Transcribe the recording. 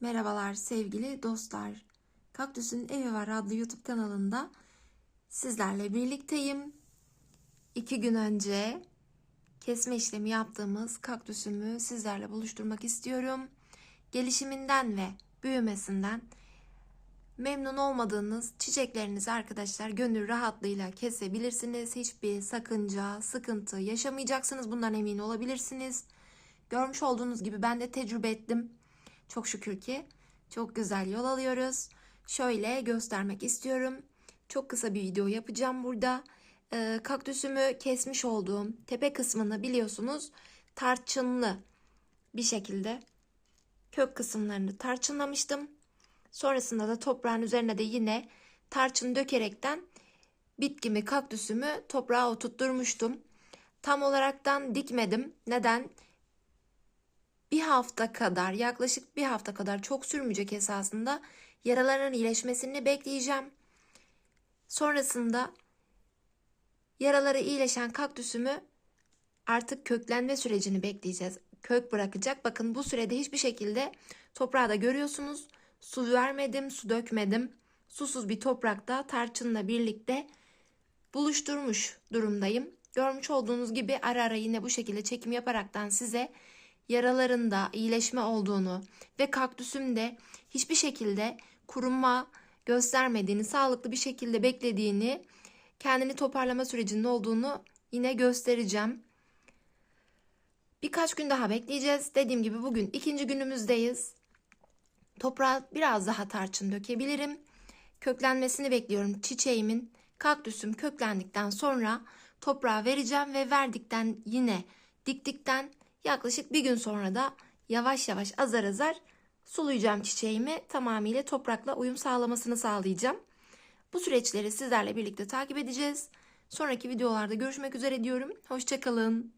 Merhabalar sevgili dostlar. Kaktüsün Evi Var adlı YouTube kanalında sizlerle birlikteyim. İki gün önce kesme işlemi yaptığımız kaktüsümü sizlerle buluşturmak istiyorum. Gelişiminden ve büyümesinden memnun olmadığınız çiçeklerinizi arkadaşlar gönül rahatlığıyla kesebilirsiniz. Hiçbir sakınca, sıkıntı yaşamayacaksınız. Bundan emin olabilirsiniz. Görmüş olduğunuz gibi ben de tecrübe ettim. Çok şükür ki çok güzel yol alıyoruz. Şöyle göstermek istiyorum. Çok kısa bir video yapacağım burada. Ee, kaktüsümü kesmiş olduğum tepe kısmını biliyorsunuz tarçınlı bir şekilde kök kısımlarını tarçınlamıştım. Sonrasında da toprağın üzerine de yine tarçın dökerekten bitkimi, kaktüsümü toprağa oturtturmuştum. Tam olaraktan dikmedim. Neden? Bir hafta kadar yaklaşık bir hafta kadar çok sürmeyecek esasında yaraların iyileşmesini bekleyeceğim. Sonrasında yaraları iyileşen kaktüsümü artık köklenme sürecini bekleyeceğiz. Kök bırakacak. Bakın bu sürede hiçbir şekilde toprağı da görüyorsunuz. Su vermedim, su dökmedim. Susuz bir toprakta tarçınla birlikte buluşturmuş durumdayım. Görmüş olduğunuz gibi ara ara yine bu şekilde çekim yaparaktan size yaralarında iyileşme olduğunu ve kaktüsümde hiçbir şekilde kuruma göstermediğini, sağlıklı bir şekilde beklediğini, kendini toparlama sürecinde olduğunu yine göstereceğim. Birkaç gün daha bekleyeceğiz. Dediğim gibi bugün ikinci günümüzdeyiz. Toprağa biraz daha tarçın dökebilirim. Köklenmesini bekliyorum çiçeğimin. Kaktüsüm köklendikten sonra toprağa vereceğim ve verdikten yine diktikten Yaklaşık bir gün sonra da yavaş yavaş azar azar sulayacağım çiçeğimi. Tamamıyla toprakla uyum sağlamasını sağlayacağım. Bu süreçleri sizlerle birlikte takip edeceğiz. Sonraki videolarda görüşmek üzere diyorum. Hoşçakalın.